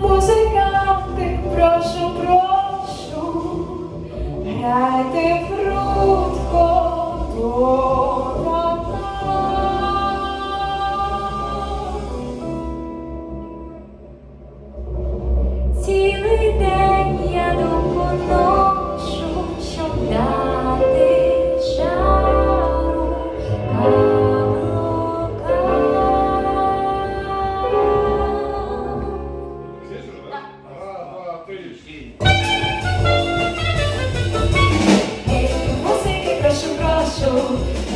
Музиканти, прошу, прошу, грайте прудко до. Цілий день я думку Feliz. Você que presta o braço.